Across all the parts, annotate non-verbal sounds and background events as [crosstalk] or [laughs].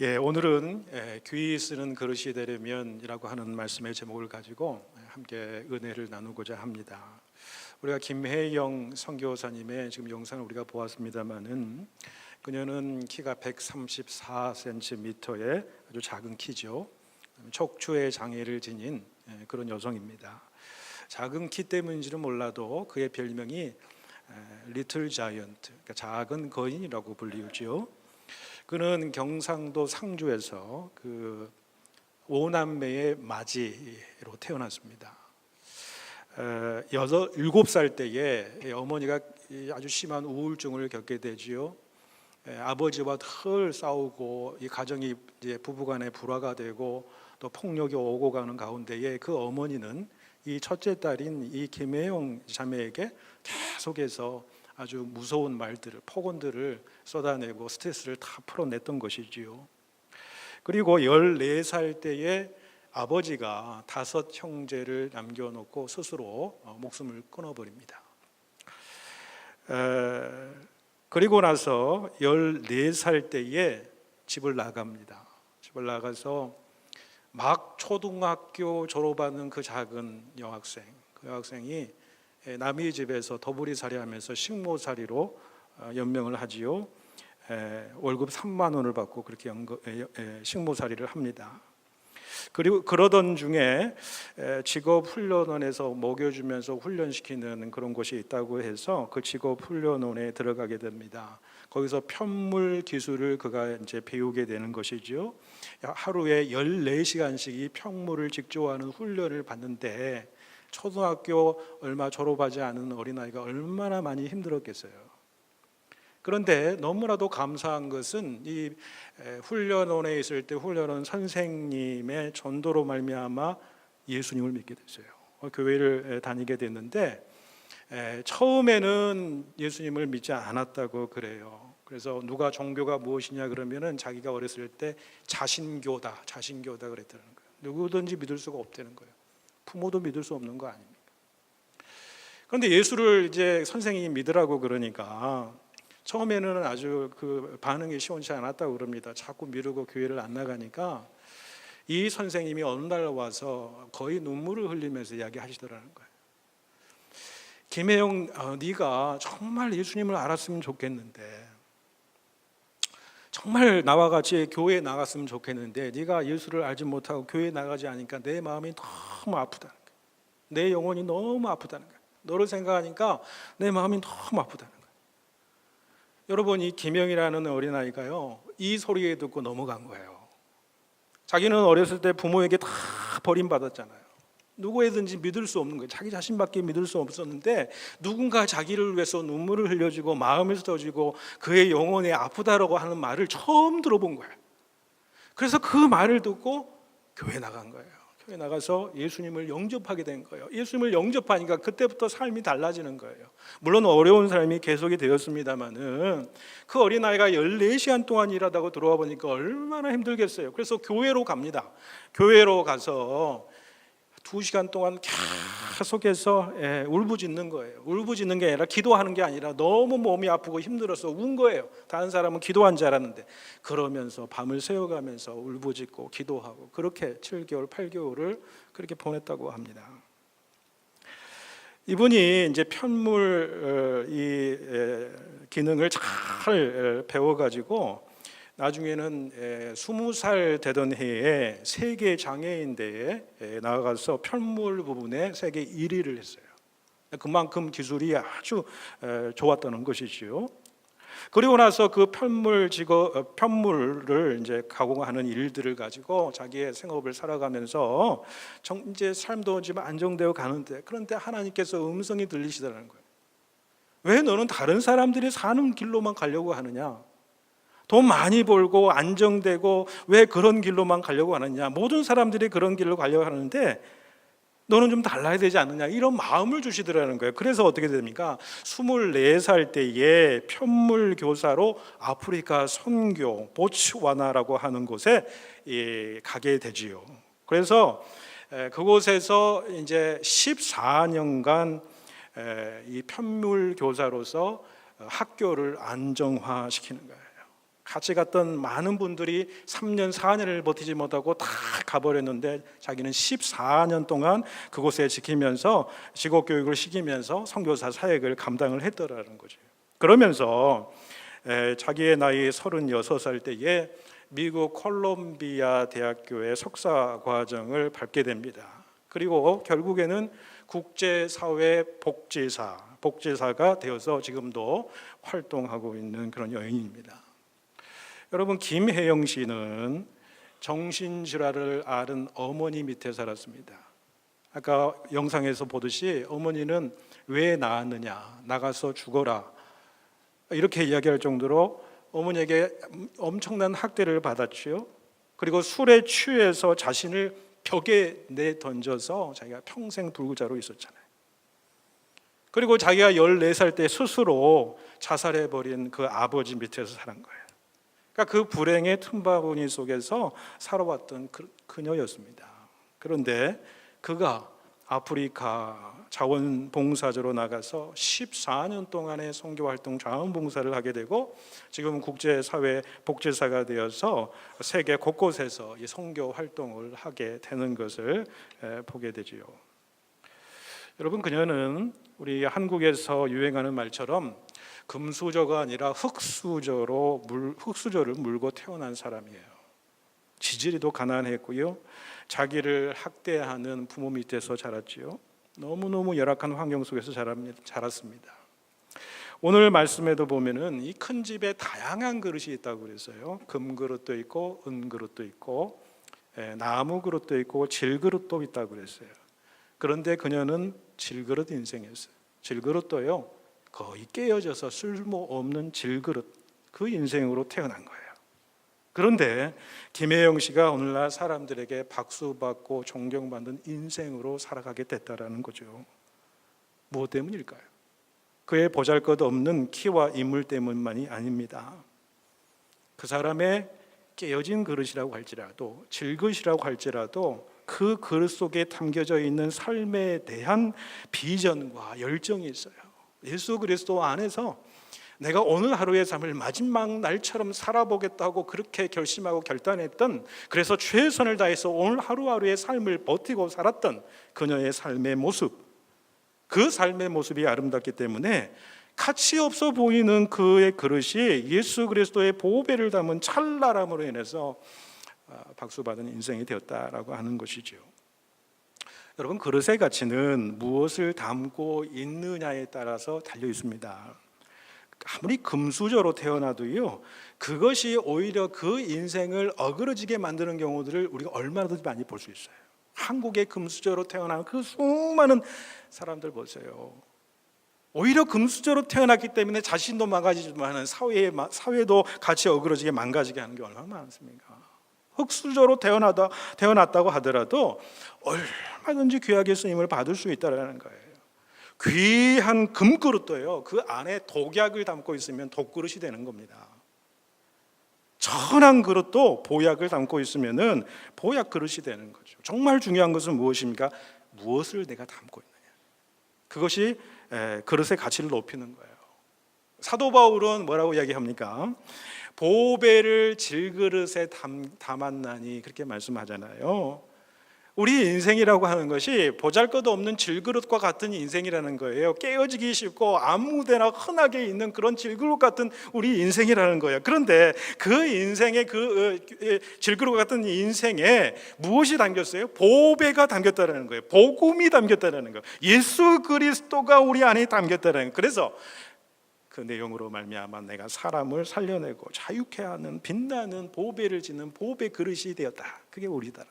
예, 오늘은 예, 귀 쓰는 그릇이 되려면이라고 하는 말씀의 제목을 가지고 함께 은혜를 나누고자 합니다. 우리가 김혜영 선교사님의 지금 영상을 우리가 보았습니다만은 그녀는 키가 134cm의 아주 작은 키죠. 척추의 장애를 지닌 예, 그런 여성입니다. 작은 키 때문인지는 몰라도 그의 별명이 리틀 자이언트, 그러니까 작은 거인이라고 불리우지요. 그는 경상도 상주에서 그 오남매의 맞이로 태어났습니다. 에, 여섯 일곱 살 때에 어머니가 이 아주 심한 우울증을 겪게 되지요. 에, 아버지와 늘 싸우고 이 가정이 이제 부부간에 불화가 되고 또 폭력이 오고 가는 가운데에 그 어머니는 이 첫째 딸인 이 김혜영 자매에게 계속해서 아주 무서운 말들을 폭언들을 쏟아내고 스트레스를 다 풀어냈던 것이지요. 그리고 14살 때에 아버지가 다섯 형제를 남겨놓고 스스로 어, 목숨을 끊어버립니다. 에, 그리고 나서 14살 때에 집을 나갑니다. 집을 나가서 막 초등학교 졸업하는 그 작은 여학생, 그 여학생이 에, 남의 집에서 더부리살이 하면서 식모살이로 어, 연명을 하지요. 에, 월급 3만 원을 받고 그렇게 에, 식모살이를 합니다. 그리고 그러던 중에 에, 직업 훈련원에서 먹여주면서 훈련시키는 그런 곳이 있다고 해서 그 직업 훈련원에 들어가게 됩니다. 거기서 편물 기술을 그가 이제 배우게 되는 것이죠. 하루에 14시간씩 이 편물을 직조하는 훈련을 받는데 초등학교 얼마 졸업하지 않은 어린아이가 얼마나 많이 힘들었겠어요. 그런데 너무나도 감사한 것은 이 훈련원에 있을 때 훈련원 선생님의 전도로 말미암아 예수님을 믿게 됐어요. 어, 교회를 다니게 됐는데 처음에는 예수님을 믿지 않았다고 그래요. 그래서 누가 종교가 무엇이냐 그러면은 자기가 어렸을 때 자신교다, 자신교다 그랬다는 거예요. 누구든지 믿을 수가 없다는 거예요. 부모도 믿을 수 없는 거 아닙니까? 그런데 예수를 이제 선생님이 믿으라고 그러니까 처음에는 아주 그 반응이 시원치 않았다고 그럽니다. 자꾸 미루고 교회를 안 나가니까 이 선생님이 어느 날 와서 거의 눈물을 흘리면서 이야기하시더라는 거예요. 김혜영, 어, 네가 정말 예수님을 알았으면 좋겠는데, 정말 나와 같이 교회에 나갔으면 좋겠는데, 네가 예수를 알지 못하고 교회에 나가지 않으니까 내 마음이 너무 아프다는 거예요. 내 영혼이 너무 아프다는 거예요. 너를 생각하니까 내 마음이 너무 아프다는 거예요. 여러분 이 김영이라는 어린아이가요 이 소리에 듣고 넘어간 거예요 자기는 어렸을 때 부모에게 다 버림받았잖아요 누구에든지 믿을 수 없는 거예요 자기 자신밖에 믿을 수 없었는데 누군가 자기를 위해서 눈물을 흘려주고 마음을 터지고 그의 영혼에 아프다라고 하는 말을 처음 들어본 거예요 그래서 그 말을 듣고 교회 나간 거예요 교회 나가서 예수님을 영접하게 된 거예요. 예수님을 영접하니까 그때부터 삶이 달라지는 거예요. 물론 어려운 삶이 계속이 되었습니다만은 그 어린아이가 14시간 동안 일하다고 들어와 보니까 얼마나 힘들겠어요. 그래서 교회로 갑니다. 교회로 가서 두 시간 동안 계속해서 예, 울부짖는 거예요. 울부짖는 게 아니라 기도하는 게 아니라 너무 몸이 아프고 힘들어서 운 거예요. 다른 사람은 기도한 줄 알았는데 그러면서 밤을 새워가면서 울부짖고 기도하고 그렇게 7개월, 8개월을 그렇게 보냈다고 합니다. 이분이 이제 편물 어, 이 기능을 잘 배워가지고 나중에는 스무 살 되던 해에 세계 장애인 대회에 나가서 편물 부분에 세계 1위를 했어요. 그만큼 기술이 아주 좋았다는 것이지요. 그리고 나서 그 편물 직업 어, 편물을 이제 가공하는 일들을 가지고 자기의 생업을 살아가면서 정, 이제 삶도 좀 안정되어 가는데 그런데 하나님께서 음성이 들리시더라는 거예요. 왜 너는 다른 사람들이 사는 길로만 가려고 하느냐? 돈 많이 벌고 안정되고 왜 그런 길로만 가려고 하느냐? 모든 사람들이 그런 길로 가려고 하는데 너는 좀 달라야 되지 않느냐 이런 마음을 주시더라는 거예요. 그래서 어떻게 됩니까? 24살 때에 편물 교사로 아프리카 선교 보츠와나라고 하는 곳에 가게 되지요. 그래서 그곳에서 이제 14년간 이 편물 교사로서 학교를 안정화시키는 거예요. 같이 갔던 많은 분들이 3년 4년을 버티지 못하고 다 가버렸는데 자기는 14년 동안 그곳에 지키면서 직업 교육을 시키면서 선교사 사역을 감당을 했더라는 거죠. 그러면서 에, 자기의 나이 36살 때에 미국 콜롬비아 대학교의 석사 과정을 밟게 됩니다. 그리고 결국에는 국제사회 복지사, 복지사가 되어서 지금도 활동하고 있는 그런 여인입니다. 여러분 김혜영 씨는 정신질환을 앓은 어머니 밑에 살았습니다. 아까 영상에서 보듯이 어머니는 왜 낳았느냐 나가서 죽어라 이렇게 이야기할 정도로 어머니에게 엄청난 학대를 받았지요. 그리고 술에 취해서 자신을 벽에 내 던져서 자기가 평생 불구자로 있었잖아요. 그리고 자기가 14살 때 스스로 자살해 버린 그 아버지 밑에서 살은 거예요. 그러니까 그 불행의 틈바구니 속에서 살아왔던 그, 그녀였습니다. 그런데 그가 아프리카 자원봉사자로 나가서 14년 동안의 선교 활동 자원봉사를 하게 되고 지금 국제사회 복지사가 되어서 세계 곳곳에서 이 선교 활동을 하게 되는 것을 에, 보게 되지요. 여러분 그녀는 우리 한국에서 유행하는 말처럼 금수저가 아니라 흙수저로 물 흙수저를 물고 태어난 사람이에요. 지지리도 가난했고요. 자기를 학대하는 부모 밑에서 자랐지요. 너무너무 열악한 환경 속에서 자랐습니다. 오늘 말씀에도 보면은 이 큰 집에 다양한 그릇이 있다고 그랬어요. 금 그릇도 있고 은 그릇도 있고 예, 나무 그릇도 있고 질 그릇도 있다고 그랬어요. 그런데 그녀는 질 그릇 인생이었어요. 질 그릇도요 거의 깨어져서 쓸모없는 질그릇 그 인생으로 태어난 거예요. 그런데 김혜영 씨가 오늘날 사람들에게 박수받고 존경받는 인생으로 살아가게 됐다라는 거죠. 무엇 때문일까요? 그의 보잘것없는 키와 인물 때문만이 아닙니다. 그 사람의 깨어진 그릇이라고 할지라도 질그릇이라고 할지라도 그 그릇 속에 담겨져 있는 삶에 대한 비전과 열정이 있어요. 예수 그리스도 안에서 내가 오늘 하루의 삶을 마지막 날처럼 살아보겠다고 그렇게 결심하고 결단했던 그래서 최선을 다해서 오늘 하루하루의 삶을 버티고 살았던 그녀의 삶의 모습 그 삶의 모습이 아름답기 때문에 가치 없어 보이는 그의 그릇이 예수 그리스도의 보배를 담은 찰나람으로 인해서 아, 박수 받은 인생이 되었다라고 하는 것이죠. 여러분 그릇의 가치는 무엇을 담고 있느냐에 따라서 달려 있습니다. 아무리 금수저로 태어나도요 그것이 오히려 그 인생을 어그러지게 만드는 경우들을 우리가 얼마나 더 많이 볼 수 있어요. 한국의 금수저로 태어난 그 수많은 사람들 보세요. 오히려 금수저로 태어났기 때문에 자신도 망가지지만 사회 사회도 같이 어그러지게 망가지게 하는 게 얼마나 많습니까? 흙수저로 태어나다 태어났다고 하더라도 얼마든지 귀하게 쓰임을 받을 수 있다라는 거예요. 귀한 금그릇도요. 그 안에 독약을 담고 있으면 독그릇이 되는 겁니다. 천한 그릇도 보약을 담고 있으면은 보약 그릇이 되는 거죠. 정말 중요한 것은 무엇입니까? 무엇을 내가 담고 있느냐. 그것이 에, 그릇의 가치를 높이는 거예요. 사도 바울은 뭐라고 이야기합니까? 보배를 질그릇에 담, 담았나니 그렇게 말씀하잖아요. 우리 인생이라고 하는 것이 보잘것없는 질그릇과 같은 인생이라는 거예요. 깨어지기 쉽고 아무데나 흔하게 있는 그런 질그릇 같은 우리 인생이라는 거예요. 그런데 그 인생의 그 어, 질그릇 같은 인생에 무엇이 담겼어요? 보배가 담겼다는 거예요. 복음이 담겼다는 거예요. 예수 그리스도가 우리 안에 담겼다는 거예요. 그래서 그 내용으로 말미암아 내가 사람을 살려내고 자유케 하는 빛나는 보배를 지는 보배 그릇이 되었다. 그게 우리다.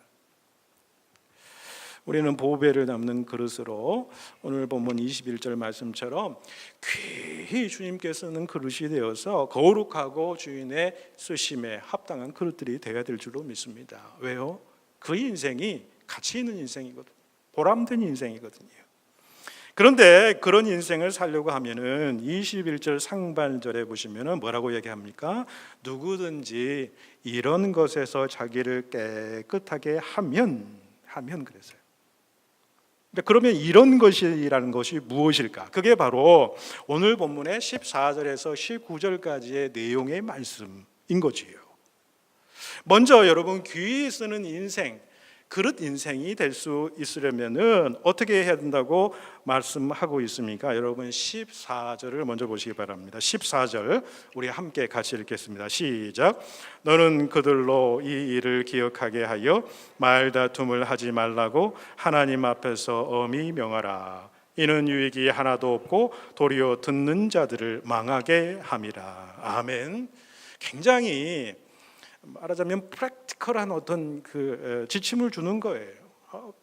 우리는 보배를 담는 그릇으로 오늘 본문 21절 말씀처럼 귀히 주님께서는 그릇이 되어서 거룩하고 주인의 쓰심에 합당한 그릇들이 되어야 될 줄로 믿습니다. 왜요? 그 인생이 가치 있는 인생이거든요. 보람된 인생이거든요. 그런데 그런 인생을 살려고 하면은 21절 상반절에 보시면은 뭐라고 얘기합니까? 누구든지 이런 것에서 자기를 깨끗하게 하면 하면 그랬어요. 그러면 이런 것이라는 것이 무엇일까? 그게 바로 오늘 본문의 14절에서 19절까지의 내용의 말씀이 거지요. 먼저 여러분 귀에 쓰는 인생, 그릇 인생이 될 수 있으려면은 어떻게 해야 된다고 말씀하고 있습니까? 여러분 14절을 먼저 보시기 바랍니다. 14절 우리 함께 같이 읽겠습니다. 시작. 너는 그들로 이 일을 기억하게 하여 말다툼을 하지 말라고 하나님 앞에서 엄히 명하라. 이는 유익이 하나도 없고 도리어 듣는 자들을 망하게 함이라. 아멘. 굉장히 말하자면 프랙티컬한 어떤 그 에, 지침을 주는 거예요. 어,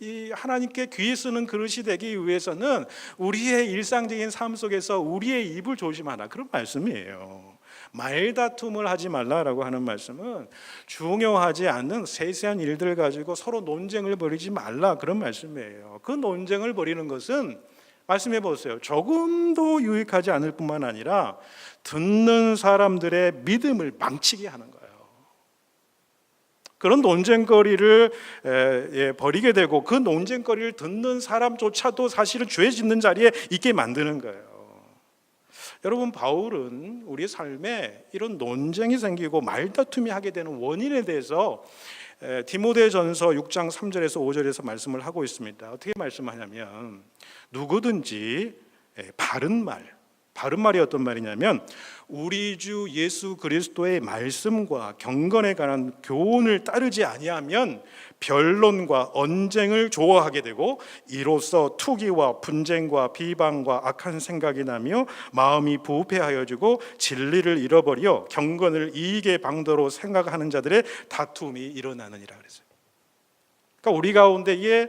이 하나님께 귀 쓰는 그릇이 되기 위해서는 우리의 일상적인 삶 속에서 우리의 입을 조심하라 그런 말씀이에요. 말다툼을 하지 말라라고 하는 말씀은 중요하지 않는 세세한 일들 가지고 서로 논쟁을 벌이지 말라 그런 말씀이에요. 그 논쟁을 벌이는 것은 말씀해 보세요. 조금도 유익하지 않을 뿐만 아니라 듣는 사람들의 믿음을 망치게 하는 거예요. 그런 논쟁거리를 에, 예, 버리게 되고 그 논쟁거리를 듣는 사람조차도 사실은 죄 짓는 자리에 있게 만드는 거예요. 여러분 바울은 우리 삶에 이런 논쟁이 생기고 말다툼이 하게 되는 원인에 대해서 에, 디모데전서 6장 3절에서 5절에서 말씀을 하고 있습니다. 어떻게 말씀하냐면 누구든지 에, 바른 말 바른 말이 어떤 말이냐면 우리 주 예수 그리스도의 말씀과 경건에 관한 교훈을 따르지 아니하면 변론과 언쟁을 좋아하게 되고 이로써 투기와 분쟁과 비방과 악한 생각이 나며 마음이 부패하여지고 진리를 잃어버려 경건을 이익의 방도로 생각하는 자들의 다툼이 일어나느니라 그랬어요. 그러니까 우리 가운데에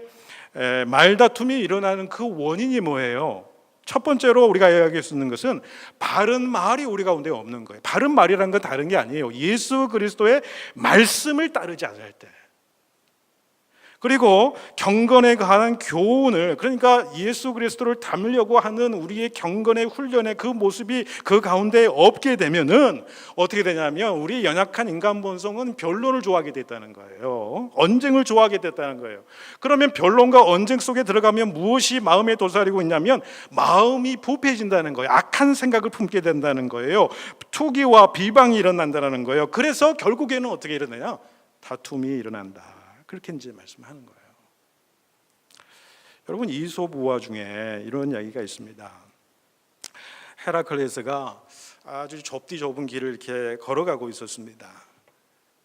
에, 말다툼이 일어나는 그 원인이 뭐예요? 첫 번째로 우리가 이야기할 수 있는 것은 바른 말이 우리 가운데 없는 거예요. 바른 말이라는 건 다른 게 아니에요. 예수 그리스도의 말씀을 따르지 않을 때. 그리고 경건에 관한 교훈을 그러니까 예수 그리스도를 닮으려고 하는 우리의 경건의 훈련의 그 모습이 그 가운데 없게 되면은 어떻게 되냐면 우리 연약한 인간 본성은 변론을 좋아하게 됐다는 거예요. 언쟁을 좋아하게 됐다는 거예요. 그러면 변론과 언쟁 속에 들어가면 무엇이 마음에 도사리고 있냐면 마음이 부패해진다는 거예요. 악한 생각을 품게 된다는 거예요. 투기와 비방이 일어난다는 거예요. 그래서 결국에는 어떻게 일어나냐? 다툼이 일어난다. 그렇게 이제 말씀하는 거예요. 여러분 이솝 우화 중에 이런 이야기가 있습니다. 헤라클레스가 아주 좁디 좁은 길을 이렇게 걸어가고 있었습니다.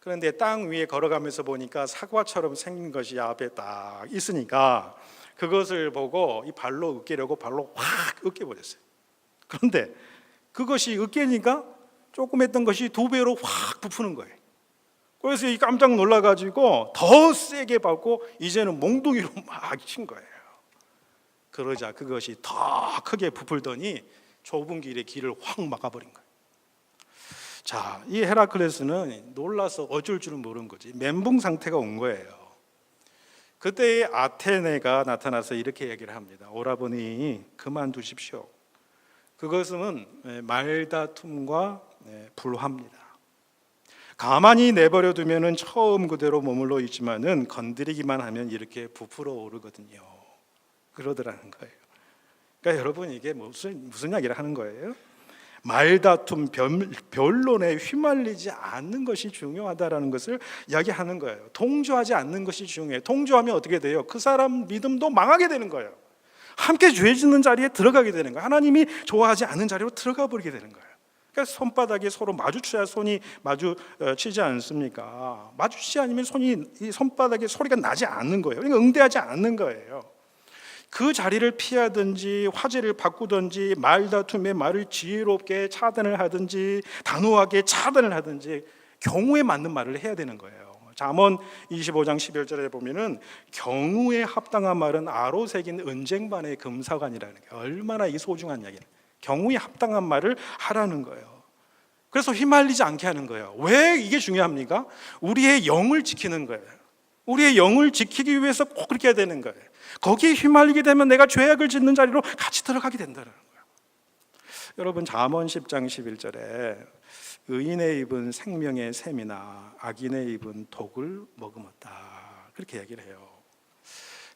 그런데 땅 위에 걸어가면서 보니까 사과처럼 생긴 것이 앞에 딱 있으니까 그것을 보고 이 발로 으깨려고 발로 확 으깨버렸어요. 그런데 그것이 으깨니까 조금 했던 것이 두 배로 확 부푸는 거예요. 그래서 이 깜짝 놀라가지고 더 세게 밟고 이제는 몽둥이로 [laughs] 막 친 거예요. 그러자 그것이 더 크게 부풀더니 좁은 길에 길을 확 막아버린 거예요. 자, 이 헤라클레스는 놀라서 어쩔 줄은 모르는 거지. 멘붕 상태가 온 거예요. 그때 아테네가 나타나서 이렇게 얘기를 합니다. 오라버니 그만두십시오. 그것은 말다툼과 불화입니다. 가만히 내버려 두면은 처음 그대로 머물러 있지만은 건드리기만 하면 이렇게 부풀어 오르거든요. 그러더라는 거예요. 그러니까 여러분 이게 무슨 무슨 이야기를 하는 거예요? 말다툼 변론에 휘말리지 않는 것이 중요하다라는 것을 이야기하는 거예요. 동조하지 않는 것이 중요해요. 동조하면 어떻게 돼요? 그 사람 믿음도 망하게 되는 거예요. 함께 죄 짓는 자리에 들어가게 되는 거예요. 하나님이 좋아하지 않는 자리로 들어가 버리게 되는 거예요. 그러니까 손바닥이 서로 마주쳐야 손이 마주치지 않습니까? 마주치지 않으면 손이 이 손바닥에 소리가 나지 않는 거예요. 그러니까 응대하지 않는 거예요. 그 자리를 피하든지 화제를 바꾸든지 말다툼에 말을 지혜롭게 차단을 하든지 단호하게 차단을 하든지 경우에 맞는 말을 해야 되는 거예요. 잠언 25장 11절에 보면은 경우에 합당한 말은 아로 새긴 은쟁반의 금사관이라는 게 얼마나 이 소중한 이야기를 경우에 합당한 말을 하라는 거예요. 그래서 휘말리지 않게 하는 거예요. 왜 이게 중요합니까? 우리의 영을 지키는 거예요. 우리의 영을 지키기 위해서 꼭 그렇게 해야 되는 거예요. 거기에 휘말리게 되면 내가 죄악을 짓는 자리로 같이 들어가게 된다는 거예요. 여러분 잠언 10장 11절에 의인의 입은 생명의 샘이나 악인의 입은 독을 머금었다. 그렇게 얘기를 해요.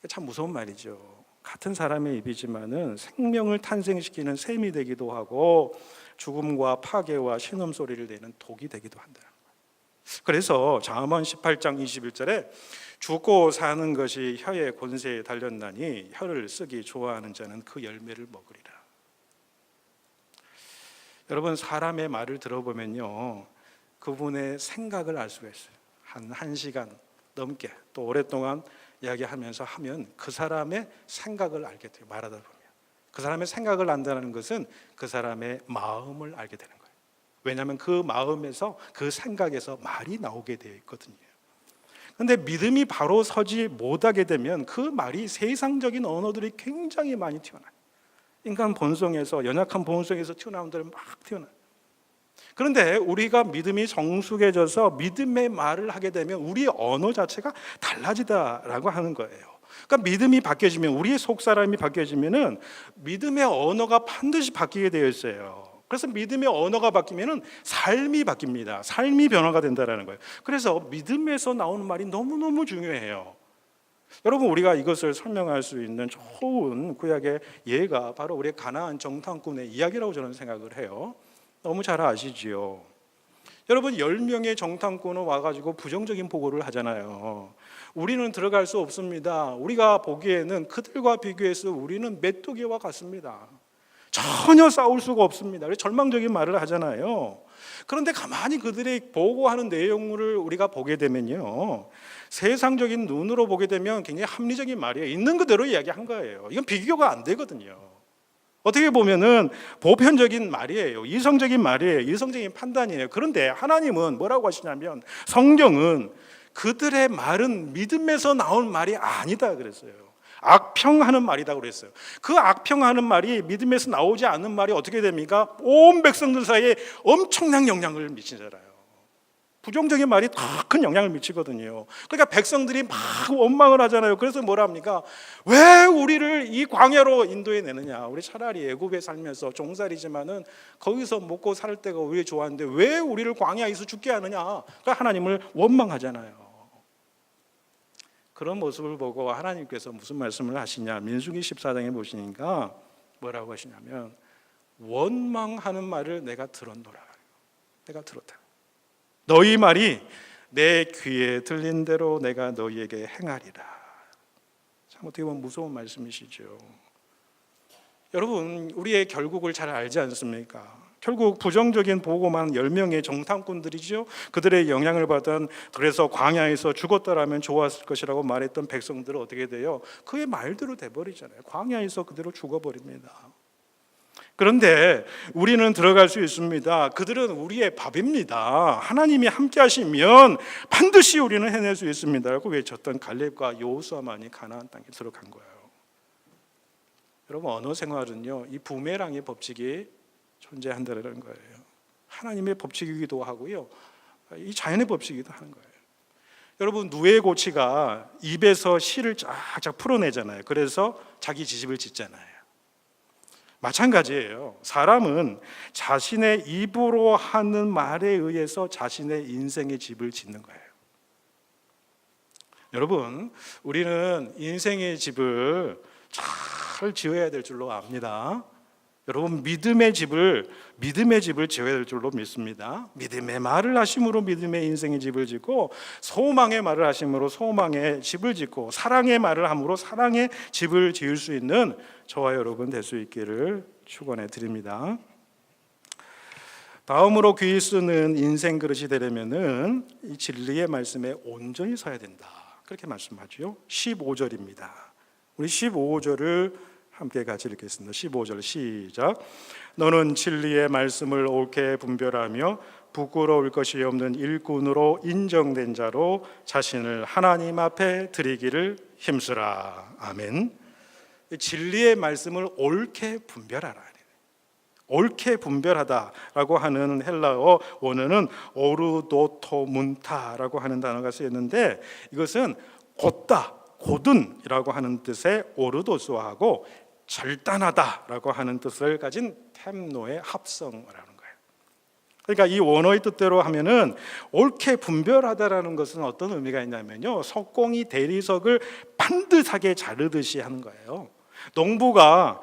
참 무서운 말이죠. 같은 사람의 입이지만은 생명을 탄생시키는 샘이 되기도 하고 죽음과 파괴와 신음 소리를 내는 독이 되기도 한다. 그래서 잠언 18장 21절에 죽고 사는 것이 혀의 권세에 달렸나니 혀를 쓰기 좋아하는 자는 그 열매를 먹으리라. 여러분 사람의 말을 들어보면요 그분의 생각을 알 수가 있어요. 한 1시간 넘게 또 오랫동안 이야기하면서 하면 그 사람의 생각을 알게 돼요. 말하다 보면. 그 사람의 생각을 안다는 것은 그 사람의 마음을 알게 되는 거예요. 왜냐하면 그 마음에서 그 생각에서 말이 나오게 되어 있거든요. 근데 믿음이 바로 서지 못하게 되면 그 말이 세상적인 언어들이 굉장히 많이 튀어나요. 인간 본성에서 연약한 본성에서 튀어나온 대로 막 튀어나요. 그런데 우리가 믿음이 성숙해져서 믿음의 말을 하게 되면 우리 언어 자체가 달라지다라고 하는 거예요. 그러니까 믿음이 바뀌어지면 우리의 속 사람이 바뀌어지면은 믿음의 언어가 반드시 바뀌게 되어 있어요. 그래서 믿음의 언어가 바뀌면은 삶이 바뀝니다. 삶이 변화가 된다라는 거예요. 그래서 믿음에서 나오는 말이 너무너무 중요해요. 여러분 우리가 이것을 설명할 수 있는 좋은 구약의 예가 바로 우리 가나안 정탐꾼의 이야기라고 저는 생각을 해요. 너무 잘 아시지요. 여러분 10명의 정탐꾼은 와가지고 부정적인 보고를 하잖아요. 우리는 들어갈 수 없습니다. 우리가 보기에는 그들과 비교해서 우리는 메뚜기와 같습니다. 전혀 싸울 수가 없습니다. 절망적인 말을 하잖아요. 그런데 가만히 그들의 보고하는 내용을 우리가 보게 되면요. 세상적인 눈으로 보게 되면 굉장히 합리적인 말이에요. 있는 그대로 이야기한 거예요. 이건 비교가 안 되거든요. 어떻게 보면은 보편적인 말이에요. 이성적인 말이에요. 이성적인 판단이에요. 그런데 하나님은 뭐라고 하시냐면 성경은 그들의 말은 믿음에서 나온 말이 아니다 그랬어요. 악평하는 말이다 그랬어요. 그 악평하는 말이 믿음에서 나오지 않는 말이 어떻게 됩니까? 온 백성들 사이에 엄청난 영향을 미치잖아요. 부정적인 말이 더 큰 영향을 미치거든요. 그러니까 백성들이 막 원망을 하잖아요. 그래서 뭐라 합니까? 왜 우리를 이 광야로 인도해 내느냐? 우리 차라리 애굽에 살면서 종살이지만은 거기서 먹고 살 때가 우리 좋았는데 왜 우리를 광야에서 죽게 하느냐? 그러니까 하나님을 원망하잖아요. 그런 모습을 보고 하나님께서 무슨 말씀을 하시냐? 민수기 14장에 보시니까 뭐라고 하시냐면 원망하는 말을 내가 들었노라. 내가 들었다. 너희 말이 내 귀에 들린 대로 내가 너희에게 행하리라. 참 어떻게 보면 무서운 말씀이시죠. 여러분, 우리의 결국을 잘 알지 않습니까? 결국 부정적인 보고만 10명의 정탐꾼들이죠. 그들의 영향을 받은 그래서 광야에서 죽었더라면 좋았을 것이라고 말했던 백성들은 어떻게 돼요? 그의 말대로 돼버리잖아요. 광야에서 그대로 죽어버립니다. 그런데 우리는 들어갈 수 있습니다. 그들은 우리의 밥입니다. 하나님이 함께 하시면 반드시 우리는 해낼 수 있습니다. 라고 외쳤던 갈렙과 여호수아만이 가나안 땅에 들어간 거예요. 여러분 언어 생활은요. 이 부메랑의 법칙이 존재한다는 거예요. 하나님의 법칙이기도 하고요. 이 자연의 법칙이기도 하는 거예요. 여러분 누에 고치가 입에서 실을 쫙쫙 풀어내잖아요. 그래서 자기 지집을 짓잖아요. 마찬가지예요. 사람은 자신의 입으로 하는 말에 의해서 자신의 인생의 집을 짓는 거예요. 여러분, 우리는 인생의 집을 잘 지어야 될 줄로 압니다. 여러분 믿음의 집을 믿음의 집을 지어야 될 줄로 믿습니다. 믿음의 말을 하심으로 믿음의 인생의 집을 짓고 소망의 말을 하심으로 소망의 집을 짓고 사랑의 말을 함으로 사랑의 집을 지을 수 있는 저와 여러분 될 수 있기를 축원해 드립니다. 다음으로 귀 쓰는 인생 그릇이 되려면은 이 진리의 말씀에 온전히 서야 된다. 그렇게 말씀하죠. 15절입니다. 우리 15절을 함께 같이 읽겠습니다. 15절 시작. 너는 진리의 말씀을 옳게 분별하며 부끄러울 것이 없는 일꾼으로 인정된 자로 자신을 하나님 앞에 드리기를 힘쓰라. 아멘. 진리의 말씀을 옳게 분별하라. 옳게 분별하다라고 하는 헬라어 원어는 오르도토문타라고 하는 단어가 쓰였는데 이것은 곧다, 곧은이라고 하는 뜻의 오르도스하고 절단하다라고 하는 뜻을 가진 템노의 합성어라는 거예요. 그러니까 이 원어의 뜻대로 하면은 옳게 분별하다라는 것은 어떤 의미가 있냐면요. 석공이 대리석을 반듯하게 자르듯이 하는 거예요. 농부가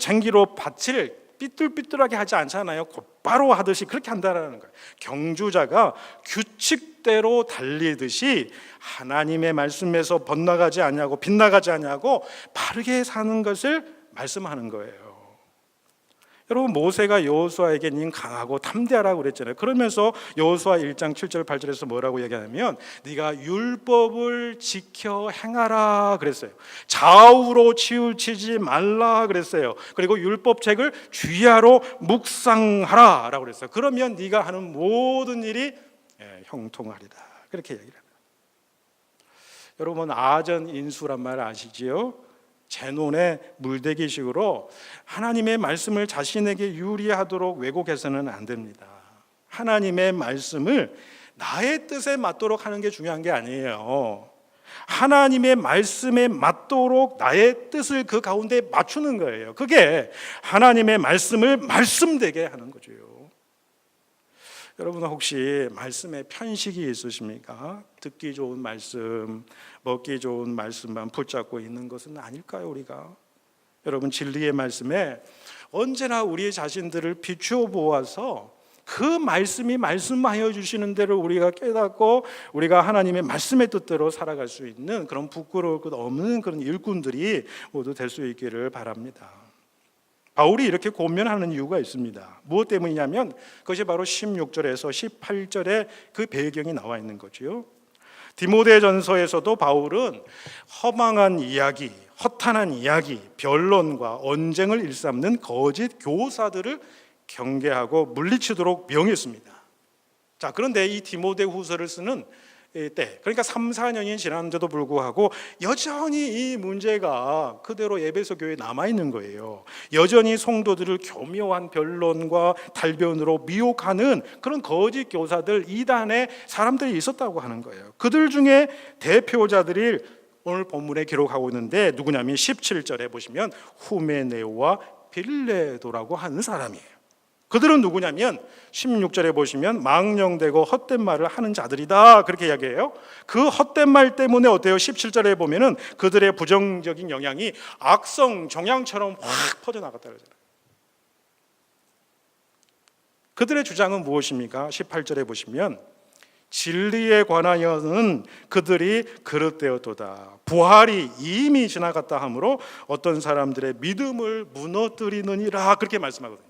쟁기로 밭을 삐뚤삐뚤하게 하지 않잖아요. 똑바로 하듯이 그렇게 한다라는 거예요. 경주자가 규칙대로 달리듯이 하나님의 말씀에서 번나가지 아니하고 빗나가지 아니하고 바르게 사는 것을 말씀하는 거예요. 여러분 모세가 여호수아에게 닌 강하고 담대하라고 그랬잖아요. 그러면서 여호수아 1장 7절 8절에서 뭐라고 얘기하냐면 네가 율법을 지켜 행하라 그랬어요. 좌우로 치우치지 말라 그랬어요. 그리고 율법책을 주야로 묵상하라라고 그랬어요. 그러면 네가 하는 모든 일이 예, 형통하리라. 그렇게 얘기를 합니다. 여러분 아전 인수란 말 아시지요? 제논의 물대기식으로 하나님의 말씀을 자신에게 유리하도록 왜곡해서는 안 됩니다. 하나님의 말씀을 나의 뜻에 맞도록 하는 게 중요한 게 아니에요. 하나님의 말씀에 맞도록 나의 뜻을 그 가운데 맞추는 거예요. 그게 하나님의 말씀을 말씀되게 하는 거죠. 여러분 혹시 말씀에 편식이 있으십니까? 듣기 좋은 말씀, 먹기 좋은 말씀만 붙잡고 있는 것은 아닐까요, 우리가? 여러분 진리의 말씀에 언제나 우리 자신들을 비추어 보아서 그 말씀이 말씀하여 주시는 대로 우리가 깨닫고 우리가 하나님의 말씀의 뜻대로 살아갈 수 있는 그런 부끄러울 것 없는 그런 일꾼들이 모두 될 수 있기를 바랍니다. 바울이 이렇게 고면하는 이유가 있습니다. 무엇 때문이냐면 그것이 바로 16절에서 18절에 그 배경이 나와 있는 거지요. 디모데전서에서도 바울은 허망한 이야기, 허탄한 이야기, 변론과 언쟁을 일삼는 거짓 교사들을 경계하고 물리치도록 명했습니다. 자, 그런데 이 디모데 후서를 쓰는 때, 그러니까 3, 4년이 지났는데도 불구하고 여전히 이 문제가 그대로 에베소 교회에 남아 있는 거예요. 여전히 성도들을 교묘한 변론과 달변으로 미혹하는 그런 거짓 교사들 이단의 사람들이 있었다고 하는 거예요. 그들 중에 대표자들이 오늘 본문에 기록하고 있는데 누구냐면 17절에 보시면 후메네오와 빌레도라고 하는 사람이에요. 그들은 누구냐면 16절에 보시면 망령되고 헛된 말을 하는 자들이다 그렇게 이야기해요. 그 헛된 말 때문에 어때요? 17절에 보면은 그들의 부정적인 영향이 악성 종양처럼 확 퍼져 나갔다. 그들의 주장은 무엇입니까? 18절에 보시면 진리에 관하여는 그들이 그릇되었도다. 부활이 이미 지나갔다 하므로 어떤 사람들의 믿음을 무너뜨리느니라 그렇게 말씀하거든요.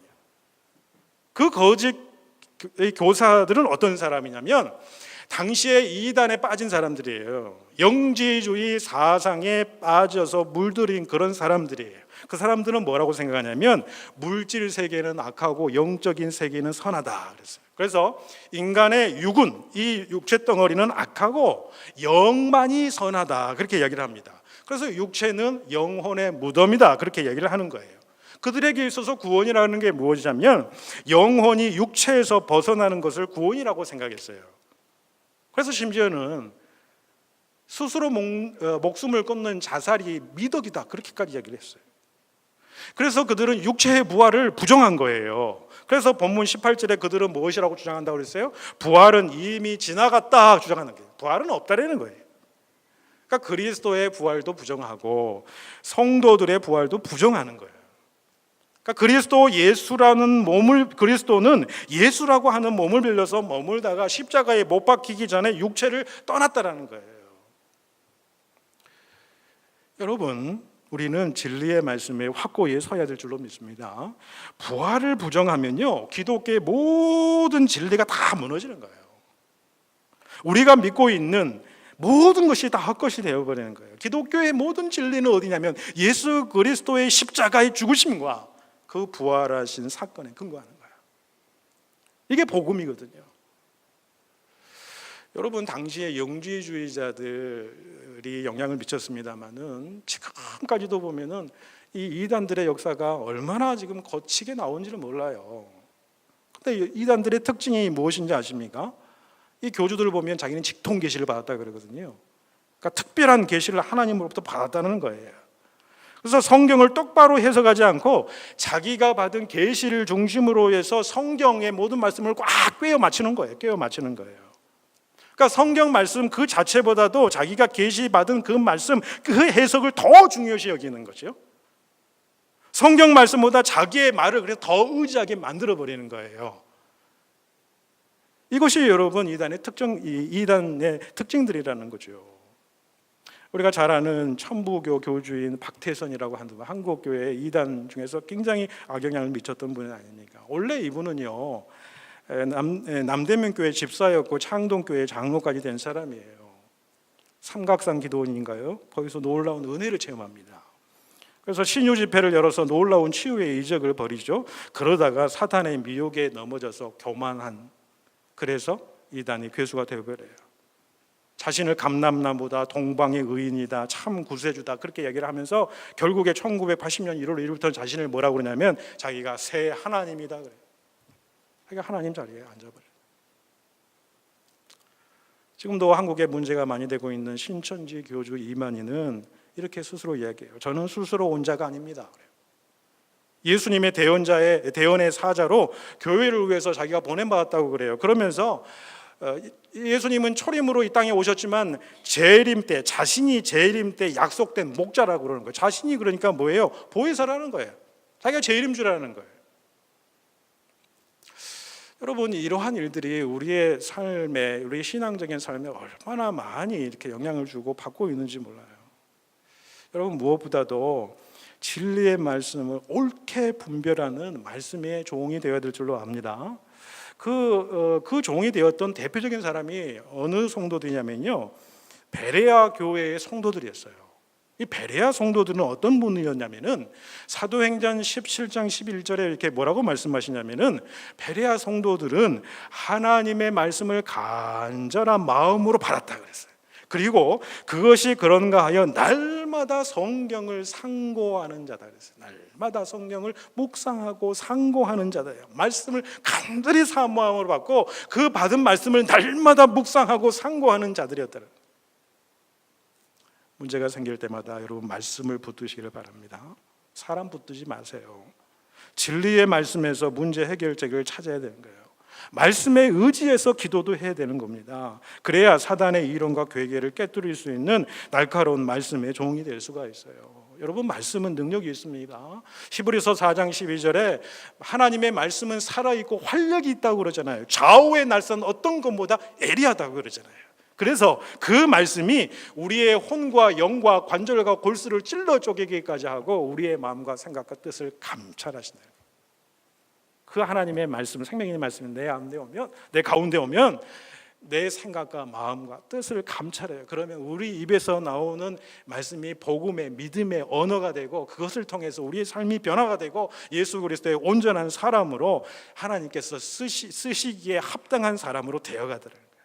그 거짓 교사들은 어떤 사람이냐면 당시에 이단에 빠진 사람들이에요. 영지주의 사상에 빠져서 물들인 그런 사람들이에요. 그 사람들은 뭐라고 생각하냐면 물질 세계는 악하고 영적인 세계는 선하다 그랬어요. 그래서 인간의 육은 이 육체 덩어리는 악하고 영만이 선하다 그렇게 이야기를 합니다. 그래서 육체는 영혼의 무덤이다 그렇게 얘기를 하는 거예요. 그들에게 있어서 구원이라는 게 무엇이냐면 영혼이 육체에서 벗어나는 것을 구원이라고 생각했어요. 그래서 심지어는 스스로 목, 어, 목숨을 끊는 자살이 미덕이다 그렇게까지 이야기를 했어요. 그래서 그들은 육체의 부활을 부정한 거예요. 그래서 본문 18절에 그들은 무엇이라고 주장한다고 그랬어요? 부활은 이미 지나갔다 주장하는 거예요. 부활은 없다라는 거예요. 그러니까 그리스도의 부활도 부정하고 성도들의 부활도 부정하는 거예요. 그러니까 그리스도 예수라는 몸을 그리스도는 예수라고 하는 몸을 빌려서 머물다가 십자가에 못 박히기 전에 육체를 떠났다라는 거예요. 여러분, 우리는 진리의 말씀에 확고히 서야 될 줄로 믿습니다. 부활을 부정하면요, 기독교의 모든 진리가 다 무너지는 거예요. 우리가 믿고 있는 모든 것이 다 헛것이 되어버리는 거예요. 기독교의 모든 진리는 어디냐면 예수 그리스도의 십자가의 죽으심과 그 부활하신 사건에 근거하는 거예요. 이게 복음이거든요. 여러분 당시에 영주주의자들이 영향을 미쳤습니다만은 지금까지도 보면은 이 이단들의 역사가 얼마나 지금 거치게 나온지를 몰라요. 근데 이단들의 특징이 무엇인지 아십니까? 이 교주들을 보면 자기는 직통 계시를 받았다 그러거든요. 그러니까 특별한 계시를 하나님으로부터 받았다는 거예요. 그래서 성경을 똑바로 해석하지 않고 자기가 받은 계시를 중심으로 해서 성경의 모든 말씀을 꽉 꿰어 맞추는 거예요. 꿰어 맞추는 거예요. 그러니까 성경 말씀 그 자체보다도 자기가 계시 받은 그 말씀 그 해석을 더 중요시 여기는 거죠. 성경 말씀보다 자기의 말을 그래서 더 의지하게 만들어 버리는 거예요. 이것이 여러분 이단의 특정 이 이단의 특징들이라는 거죠. 우리가 잘 아는 천부교 교주인 박태선이라고 하는 분, 한국 교회 이단 중에서 굉장히 악영향을 미쳤던 분이 아닙니까? 원래 이분은요 에, 남 에, 남대문 교회 집사였고 창동 교회 장로까지 된 사람이에요. 삼각산 기도원인가요? 거기서 놀라운 은혜를 체험합니다. 그래서 신유 집회를 열어서 놀라운 치유의 이적을 벌이죠. 그러다가 사탄의 미혹에 넘어져서 교만한 그래서 이단이 괴수가 되어버려요. 자신을 감남나무다, 동방의 의인이다, 참 구세주다 그렇게 얘기를 하면서 결국에 1980년 1월 1일부터 자신을 뭐라고 그러냐면 자기가 새 하나님이다 그래요. 자기가 하나님 자리에 앉아버려요. 지금도 한국에 문제가 많이 되고 있는 신천지 교주 이만희는 이렇게 스스로 이야기해요. 저는 스스로 온 자가 아닙니다. 예수님의 대언자의 대언의 사자로 교회를 위해서 자기가 보냄받았다고 그래요. 그러면서 어, 예수님은 초림으로 이 땅에 오셨지만 재림 때 자신이 재림 때 약속된 목자라고 그러는 거예요. 자신이 그러니까 뭐예요? 보혜사라는 거예요. 자기가 재림 주라는 거예요. 여러분 이러한 일들이 우리의 삶에 우리 신앙적인 삶에 얼마나 많이 이렇게 영향을 주고 받고 있는지 몰라요. 여러분 무엇보다도 진리의 말씀을 옳게 분별하는 말씀의 종이 되어야 될 줄로 압니다. 그, 어, 그 종이 되었던 대표적인 사람이 어느 성도들이냐면요. 베레아 교회의 성도들이었어요. 이 베레아 성도들은 어떤 분이었냐면은 사도행전 17장 11절에 이렇게 뭐라고 말씀하시냐면은 베레아 성도들은 하나님의 말씀을 간절한 마음으로 받았다 그랬어요. 그리고 그것이 그런가 하여 날마다 성경을 상고하는 자다 그랬어요. 날마다 성경을 묵상하고 상고하는 자다요. 말씀을 간절히 사모함으로 받고 그 받은 말씀을 날마다 묵상하고 상고하는 자들이었다. 문제가 생길 때마다 여러분 말씀을 붙드시기를 바랍니다. 사람 붙들지 마세요. 진리의 말씀에서 문제 해결책을 찾아야 되는 거예요. 말씀에 의지해서 기도도 해야 되는 겁니다. 그래야 사단의 이론과 괴계를 깨뜨릴 수 있는 날카로운 말씀의 종이 될 수가 있어요. 여러분 말씀은 능력이 있습니다. 히브리서 4장 12절에 하나님의 말씀은 살아 있고 활력이 있다고 그러잖아요. 좌우의 날선 어떤 것보다 예리하다고 그러잖아요. 그래서 그 말씀이 우리의 혼과 영과 관절과 골수를 찔러 쪼개기까지 하고 우리의 마음과 생각과 뜻을 감찰하시나요? 그 하나님의 말씀, 생명의 말씀이 내 안에 오면 내 가운데 오면 내 생각과 마음과 뜻을 감찰해요. 그러면 우리 입에서 나오는 말씀이 복음의 믿음의 언어가 되고 그것을 통해서 우리의 삶이 변화가 되고 예수 그리스도의 온전한 사람으로 하나님께서 쓰시, 쓰시기에 합당한 사람으로 되어가더라는 거예요.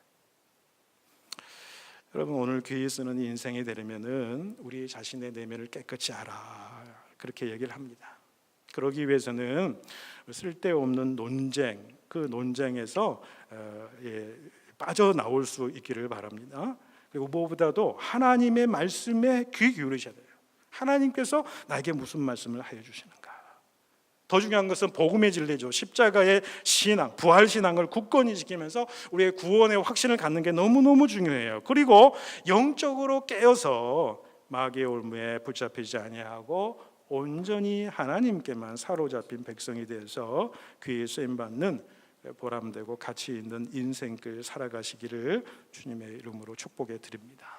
여러분 오늘 귀에 쓰는 인생이 되려면은 우리 자신의 내면을 깨끗이 알아 그렇게 얘기를 합니다. 그러기 위해서는 쓸데없는 논쟁 그 논쟁에서 어, 예, 빠져나올 수 있기를 바랍니다. 그리고 무엇보다도 하나님의 말씀에 귀 기울이셔야 돼요. 하나님께서 나에게 무슨 말씀을 하여 주시는가? 더 중요한 것은 복음의 진리죠. 십자가의 신앙, 부활 신앙을 굳건히 지키면서 우리의 구원의 확신을 갖는 게 너무너무 중요해요. 그리고 영적으로 깨어서 마귀의 올무에 붙잡히지 아니하고 온전히 하나님께만 사로잡힌 백성이 되어서 귀에 쓰임 받는 보람되고 가치 있는 인생길 살아가시기를 주님의 이름으로 축복해 드립니다.